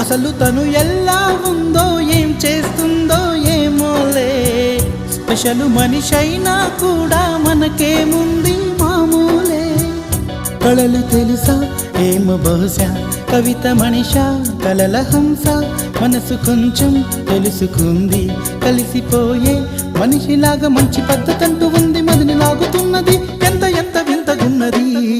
అసలు తను ఎలా ఉందో ఏం చేస్తుందో ఏమోలే స్పెషల్ మనిషైనా కూడా మనకేముంది మామూలే. కళలు తెలుసా ఏం బహుశా? కవిత మనిష కలల హంస. మనసు కొంచెం తెలుసుకుంది కలిసిపోయే మనిషిలాగా మంచి పద్ధతంటూ ఉంది. మదిని లాగుతున్నది ఎంత ఎంత వింతగున్నది.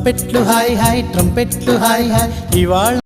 ట్రంపెట్లు హాయ్ హాయ్ ట్రంపెట్లు హాయ్ హాయ్ ఇవాళ